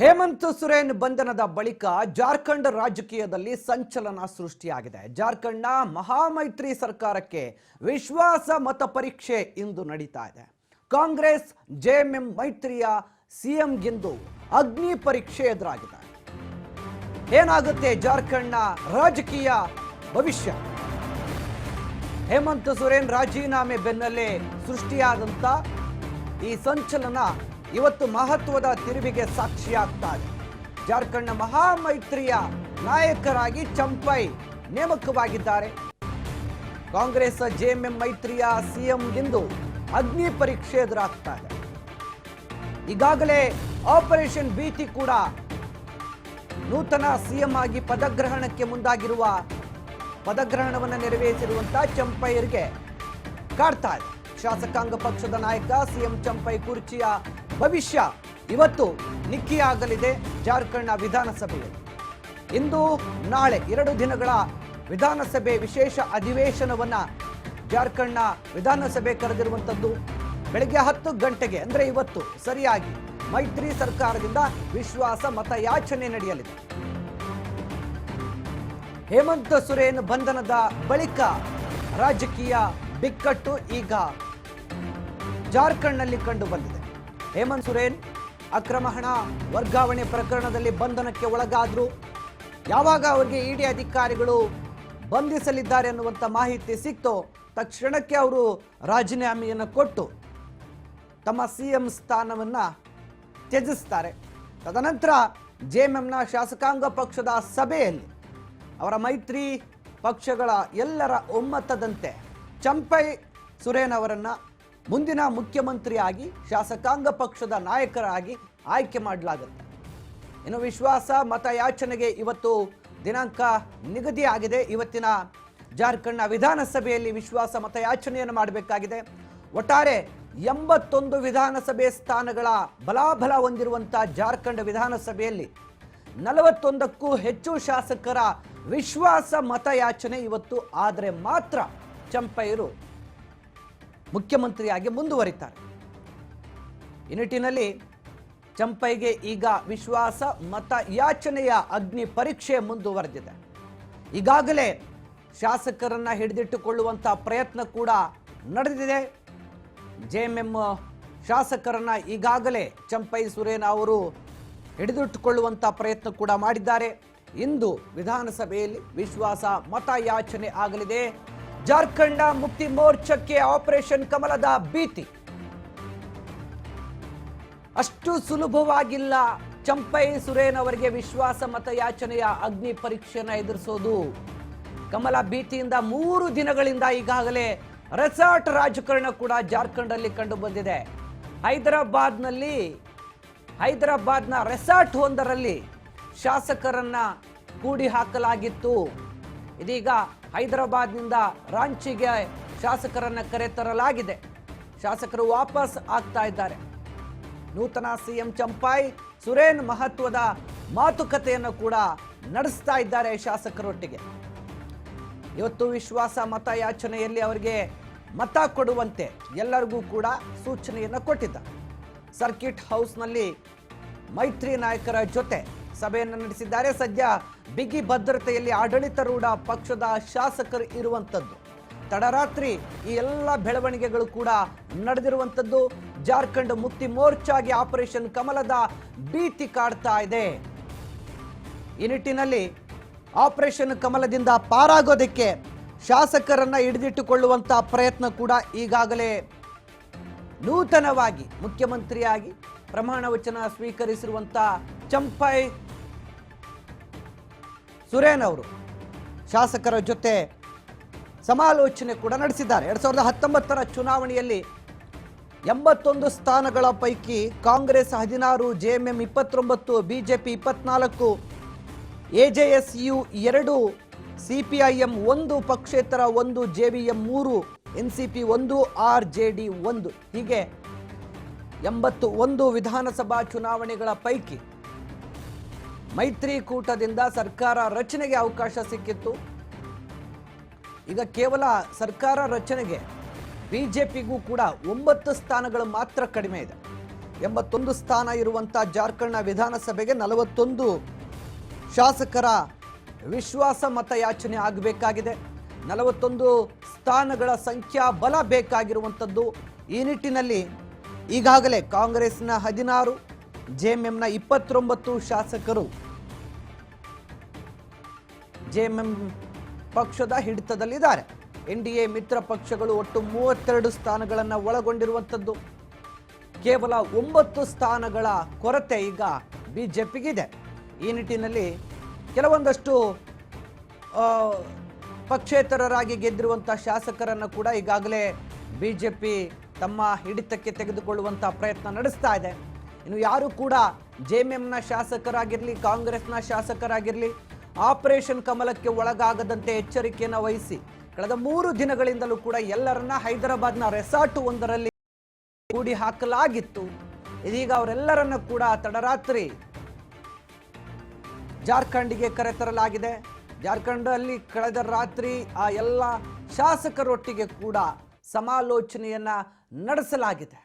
ಹೇಮಂತ್ ಸುರೇನ್ ಬಂಧನದ ಬಳಿಕ ಜಾರ್ಖಂಡ್ ರಾಜಕೀಯದಲ್ಲಿ ಸಂಚಲನ ಸೃಷ್ಟಿಯಾಗಿದೆ. ಜಾರ್ಖಂಡ್ನ ಮಹಾಮೈತ್ರಿ ಸರ್ಕಾರಕ್ಕೆ ವಿಶ್ವಾಸ ಮತ ಪರೀಕ್ಷೆ ಇಂದು ನಡೀತಾ ಇದೆ. ಕಾಂಗ್ರೆಸ್, ಜೆಎಂಎಂ ಮೈತ್ರಿಯ ಸಿಎಂಗಿಂದು ಅಗ್ನಿ ಪರೀಕ್ಷೆ ಎದುರಾಗಿದೆ. ಏನಾಗುತ್ತೆ ಜಾರ್ಖಂಡ್ನ ರಾಜಕೀಯ ಭವಿಷ್ಯ? ಹೇಮಂತ್ ಸೊರೇನ್ ರಾಜೀನಾಮೆ ಬೆನ್ನಲ್ಲೇ ಸೃಷ್ಟಿಯಾದಂಥ ಈ ಸಂಚಲನ ಇವತ್ತು ಮಹತ್ವದ ತಿರುವಿಗೆ ಸಾಕ್ಷಿಯಾಗ್ತಾರೆ ಜಾರ್ಖಂಡ್ನ ಮಹಾಮೈತ್ರಿಯ ನಾಯಕರಾಗಿ ಚಂಪೈ ನೇಮಕವಾಗಿದ್ದಾರೆ. ಕಾಂಗ್ರೆಸ್ ಜೆಎಂಎಂ ಮೈತ್ರಿಯ ಸಿಎಂಗಿಂದು ಅಗ್ನಿ ಪರೀಕ್ಷೆ ಎದುರಾಗ್ತಾರೆ ಈಗಾಗಲೇ ಆಪರೇಷನ್ ಭೀತಿ ಕೂಡ ನೂತನ ಸಿಎಂ ಆಗಿ ಪದಗ್ರಹಣಕ್ಕೆ ಮುಂದಾಗಿರುವ ಪದಗ್ರಹಣವನ್ನು ನೆರವೇರಿಸಿರುವಂತಹ ಚಂಪೈಯರಿಗೆ ಕಾಡ್ತಾ ಇದೆ. ಶಾಸಕಾಂಗ ಪಕ್ಷದ ನಾಯಕ ಸಿಎಂ ಚಂಪೈ ಕುರ್ಚಿಯ ಭವಿಷ್ಯ ಇವತ್ತು ನಿಕ್ಕಿಯಾಗಲಿದೆ ಜಾರ್ಖಂಡ್ನ ವಿಧಾನಸಭೆಯಲ್ಲಿ. ಇಂದು ನಾಳೆ ಎರಡು ದಿನಗಳ ವಿಧಾನಸಭೆ ವಿಶೇಷ ಅಧಿವೇಶನವನ್ನು ಜಾರ್ಖಂಡ್ನ ವಿಧಾನಸಭೆ ಕರೆದಿರುವಂಥದ್ದು ಬೆಳಗ್ಗೆ ಹತ್ತು ಗಂಟೆಗೆ, ಅಂದರೆ ಇವತ್ತು ಸರಿಯಾಗಿ ಮೈತ್ರಿ ಸರ್ಕಾರದಿಂದ ವಿಶ್ವಾಸ ಮತಯಾಚನೆ ನಡೆಯಲಿದೆ. ಹೇಮಂತ್ ಸೊರೇನ್ ಬಂಧನದ ಬಳಿಕ ರಾಜಕೀಯ ಬಿಕ್ಕಟ್ಟು ಈಗ ಜಾರ್ಖಂಡ್ನಲ್ಲಿ ಕಂಡು ಬಂದಿದೆ. ಹೇಮಂತ್ ಸುರೇನ್, ಅಕ್ರಮ ಹಣ ವರ್ಗಾವಣೆ ಪ್ರಕರಣದಲ್ಲಿ ಬಂಧನಕ್ಕೆ ಒಳಗಾದ್ರು. ಯಾವಾಗ ಅವರಿಗೆ ಇಡಿ ಅಧಿಕಾರಿಗಳು ಬಂಧಿಸಲಿದ್ದಾರೆ ಅನ್ನುವಂಥ ಮಾಹಿತಿ ಸಿಕ್ತೋ ತಕ್ಷಣಕ್ಕೆ ಅವರು ರಾಜೀನಾಮೆಯನ್ನು ಕೊಟ್ಟು ತಮ್ಮ ಸಿ ಎಂ ಸ್ಥಾನವನ್ನು ತ್ಯಜಿಸ್ತಾರೆ. ತದನಂತರ ಜೆ ಎಂ ಎಂನ ಶಾಸಕಾಂಗ ಪಕ್ಷದ ಸಭೆಯಲ್ಲಿ ಅವರ ಮೈತ್ರಿ ಪಕ್ಷಗಳ ಎಲ್ಲರ ಒಮ್ಮತದಂತೆ ಚಂಪೈ ಸುರೇನ್ ಅವರನ್ನ ಮುಂದಿನ ಮುಖ್ಯಮಂತ್ರಿಯಾಗಿ, ಶಾಸಕಾಂಗ ಪಕ್ಷದ ನಾಯಕರಾಗಿ ಆಯ್ಕೆ ಮಾಡಲಾಗುತ್ತೆ. ಇನ್ನು ವಿಶ್ವಾಸ ಮತಯಾಚನೆಗೆ ಇವತ್ತು ದಿನಾಂಕ ನಿಗದಿಯಾಗಿದೆ ಇವತ್ತಿನ ಜಾರ್ಖಂಡ್ನ ವಿಧಾನಸಭೆಯಲ್ಲಿ ವಿಶ್ವಾಸ ಮತಯಾಚನೆಯನ್ನು ಮಾಡಬೇಕಾಗಿದೆ. ಒಟ್ಟಾರೆ ಎಂಬತ್ತೊಂದು ವಿಧಾನಸಭೆ ಸ್ಥಾನಗಳ ಬಲಾಬಲ ಹೊಂದಿರುವಂಥ ಜಾರ್ಖಂಡ್ ವಿಧಾನಸಭೆಯಲ್ಲಿ ನಲವತ್ತೊಂದಕ್ಕೂ ಹೆಚ್ಚು ಶಾಸಕರ ವಿಶ್ವಾಸ ಮತಯಾಚನೆ ಇವತ್ತು. ಆದರೆ ಮಾತ್ರ ಚಂಪೈರು ಮುಖ್ಯಮಂತ್ರಿಯಾಗಿ ಮುಂದುವರಿತಾರೆ. ಈ ನಿಟ್ಟಿನಲ್ಲಿ ಚಂಪೈಗೆ ಈಗ ವಿಶ್ವಾಸ ಮತ ಯಾಚನೆಯ ಅಗ್ನಿ ಪರೀಕ್ಷೆ ಮುಂದುವರೆದಿದೆ. ಈಗಾಗಲೇ ಶಾಸಕರನ್ನ ಹಿಡಿದಿಟ್ಟುಕೊಳ್ಳುವಂಥ ಪ್ರಯತ್ನ ಕೂಡ ನಡೆದಿದೆ. ಜೆ ಎಂ ಎಂ ಶಾಸಕರನ್ನ ಈಗಾಗಲೇ ಚಂಪೈ ಸುರೇನ ಅವರು ಹಿಡಿದಿಟ್ಟುಕೊಳ್ಳುವಂಥ ಪ್ರಯತ್ನ ಕೂಡ ಮಾಡಿದ್ದಾರೆ. ಇಂದು ವಿಧಾನಸಭೆಯಲ್ಲಿ ವಿಶ್ವಾಸ ಮತ ಯಾಚನೆ ಆಗಲಿದೆ. ಜಾರ್ಖಂಡ್ನ ಮುಕ್ತಿ ಮೋರ್ಚಕ್ಕೆ ಆಪರೇಷನ್ ಕಮಲದ ಭೀತಿ. ಅಷ್ಟು ಸುಲಭವಾಗಿಲ್ಲ. ಚಂಪೈ ಸುರೇನ್ ಅವರಿಗೆ ವಿಶ್ವಾಸ ಮತಯಾಚನೆಯ ಅಗ್ನಿ ಪರೀಕ್ಷೆಯನ್ನು ಎದುರಿಸೋದು. ಕಮಲ ಭೀತಿಯಿಂದ ಮೂರು ದಿನಗಳಿಂದ ಈಗಾಗಲೇ ರೆಸಾರ್ಟ್ ರಾಜಕಾರಣ ಕೂಡ ಜಾರ್ಖಂಡಲ್ಲಿ ಕಂಡು ಬಂದಿದೆ. ಹೈದರಾಬಾದ್ನಲ್ಲಿ, ಹೈದರಾಬಾದ್ನ ರೆಸಾರ್ಟ್ ಒಂದರಲ್ಲಿ ಶಾಸಕರನ್ನ ಕೂಡಿ ಹಾಕಲಾಗಿತ್ತು. ಇದೀಗ ಹೈದರಾಬಾದ್ನಿಂದ ರಾಂಚಿಗೆ ಶಾಸಕರನ್ನು ಕರೆತರಲಾಗಿದೆ ಶಾಸಕರು ವಾಪಸ್ ಆಗ್ತಾ ಇದ್ದಾರೆ. ನೂತನ ಸಿಎಂ ಚಂಪಾಯಿ, ಸುರೇನ್ ಮಹತ್ವದ ಮಾತುಕತೆಯನ್ನು ಕೂಡ ನಡೆಸ್ತಾ ಇದ್ದಾರೆ ಶಾಸಕರೊಟ್ಟಿಗೆ. ಇವತ್ತು ವಿಶ್ವಾಸ ಮತಯಾಚನೆಯಲ್ಲಿ ಅವರಿಗೆ ಮತ ಕೊಡುವಂತೆ ಎಲ್ಲರಿಗೂ ಕೂಡ ಸೂಚನೆಯನ್ನು ಕೊಟ್ಟಿದ್ದ ಸರ್ಕಿಟ್ ಹೌಸ್ನಲ್ಲಿ ಮೈತ್ರಿ ನಾಯಕರ ಜೊತೆ ಸಭೆಯನ್ನು ನಡೆಸಿದ್ದಾರೆ. ಸದ್ಯ ಬಿಗಿ ಭದ್ರತೆಯಲ್ಲಿ ಆಡಳಿತಾರೂಢ ಪಕ್ಷದ ಶಾಸಕರು ಇರುವಂಥದ್ದು ತಡರಾತ್ರಿ ಈ ಎಲ್ಲ ಬೆಳವಣಿಗೆಗಳು ಕೂಡ ನಡೆದಿರುವಂಥದ್ದು ಜಾರ್ಖಂಡ್ ಮುಕ್ತಿ ಮೋರ್ಚಾಗೆ ಆಪರೇಷನ್ ಕಮಲದ ಭೀತಿ ಕಾಡ್ತಾ ಇದೆ. ಈ ನಿಟ್ಟಿನಲ್ಲಿ ಆಪರೇಷನ್ ಕಮಲದಿಂದ ಪಾರಾಗೋದಕ್ಕೆ ಶಾಸಕರನ್ನು ಹಿಡಿದಿಟ್ಟುಕೊಳ್ಳುವಂಥ ಪ್ರಯತ್ನ ಕೂಡ ಈಗಾಗಲೇ ನೂತನವಾಗಿ ಮುಖ್ಯಮಂತ್ರಿಯಾಗಿ ಪ್ರಮಾಣ ವಚನ ಸ್ವೀಕರಿಸಿರುವಂಥ ಚಂಪೈ ಸುರೇನ್ ಅವರು ಶಾಸಕರ ಜೊತೆ ಸಮಾಲೋಚನೆ ಕೂಡ ನಡೆಸಿದ್ದಾರೆ. ಎರಡ್ ಸಾವಿರದ ಹತ್ತೊಂಬತ್ತರ ಚುನಾವಣೆಯಲ್ಲಿ ಎಂಬತ್ತೊಂದು ಸ್ಥಾನಗಳ ಪೈಕಿ ಕಾಂಗ್ರೆಸ್ ಹದಿನಾರು, ಜೆ ಎಂ ಎಂ ಇಪ್ಪತ್ತೊಂಬತ್ತು, ಬಿಜೆಪಿ ಇಪ್ಪತ್ನಾಲ್ಕು, ಎ ಜೆ ಎಸ್ ಎಜೆಎಸ್ಯು ಎರಡು, ಸಿ ಪಿ ಐ ಎಂ ಒಂದು, ಪಕ್ಷೇತರ ಒಂದು, ಜೆ ವಿ ಎಂ ಮೂರು, ಎನ್ ಸಿ ಪಿ ಒಂದು, ಆರ್ ಜೆ ಡಿ ಒಂದು ಹೀಗೆ ಎಂಬತ್ತು ಒಂದು ವಿಧಾನಸಭಾ ಚುನಾವಣೆಗಳ ಪೈಕಿ ಮೈತ್ರಿಕೂಟದಿಂದ ಸರ್ಕಾರ ರಚನೆಗೆ ಅವಕಾಶ ಸಿಕ್ಕಿತ್ತು. ಈಗ ಕೇವಲ ಸರ್ಕಾರ ರಚನೆಗೆ ಬಿಜೆಪಿಗೂ ಕೂಡ ಒಂಬತ್ತು ಸ್ಥಾನಗಳು ಮಾತ್ರ ಕಡಿಮೆ ಇದೆ. ಎಂಬತ್ತೊಂದು ಸ್ಥಾನ ಇರುವಂಥ ಜಾರ್ಖಂಡ್ನ ವಿಧಾನಸಭೆಗೆ ನಲವತ್ತೊಂದು ಶಾಸಕರ ವಿಶ್ವಾಸ ಮತ ಯಾಚನೆ ಆಗಬೇಕಾಗಿದೆ. ನಲವತ್ತೊಂದು ಸ್ಥಾನಗಳ ಸಂಖ್ಯಾ ಬಲ ಬೇಕಾಗಿರುವಂಥದ್ದು ಈ ನಿಟ್ಟಿನಲ್ಲಿ ಈಗಾಗಲೇ ಕಾಂಗ್ರೆಸ್ನ ಹದಿನಾರು ಜೆಎಂಎಂನ ಇಪ್ಪತ್ತೊಂಬತ್ತು ಶಾಸಕರು ಜೆಎಂಎಂ ಪಕ್ಷದ ಹಿಡಿತದಲ್ಲಿದ್ದಾರೆ. ಎನ್ ಡಿ ಎ ಮಿತ್ರ ಪಕ್ಷಗಳು ಒಟ್ಟು ಮೂವತ್ತೆರಡು ಸ್ಥಾನಗಳನ್ನು ಒಳಗೊಂಡಿರುವಂಥದ್ದು ಕೇವಲ ಒಂಬತ್ತು ಸ್ಥಾನಗಳ ಕೊರತೆ ಈಗ ಬಿಜೆಪಿಗಿದೆ. ಈ ನಿಟ್ಟಿನಲ್ಲಿ ಕೆಲವೊಂದಷ್ಟು ಪಕ್ಷೇತರರಾಗಿ ಗೆದ್ದಿರುವಂಥ ಶಾಸಕರನ್ನು ಕೂಡ ಈಗಾಗಲೇ ಬಿಜೆಪಿ ತಮ್ಮ ಹಿಡಿತಕ್ಕೆ ತೆಗೆದುಕೊಳ್ಳುವಂಥ ಪ್ರಯತ್ನ ನಡೆಸ್ತಾ ಇದೆ. ಇನ್ನು ಯಾರು ಕೂಡ ಜೆ ನ ಶಾಸಕರಾಗಿರಲಿ, ಕಾಂಗ್ರೆಸ್ನ ಶಾಸಕರಾಗಿರಲಿ, ಆಪರೇಷನ್ ಕಮಲಕ್ಕೆ ಒಳಗಾಗದಂತೆ ಎಚ್ಚರಿಕೆಯನ್ನು ವಹಿಸಿ ಕಳೆದ ಮೂರು ದಿನಗಳಿಂದಲೂ ಕೂಡ ಎಲ್ಲರನ್ನ ಹೈದರಾಬಾದ್ನ ರೆಸಾರ್ಟ್ ಒಂದರಲ್ಲಿ ಕೂಡಿ ಹಾಕಲಾಗಿತ್ತು. ಇದೀಗ ಅವರೆಲ್ಲರನ್ನ ಕೂಡ ತಡರಾತ್ರಿ ಜಾರ್ಖಂಡ್ಗೆ ಕರೆತರಲಾಗಿದೆ ಜಾರ್ಖಂಡಲ್ಲಿ ಕಳೆದ ರಾತ್ರಿ ಆ ಎಲ್ಲ ಶಾಸಕರೊಟ್ಟಿಗೆ ಕೂಡ ಸಮಾಲೋಚನೆಯನ್ನ ನಡೆಸಲಾಗಿದೆ.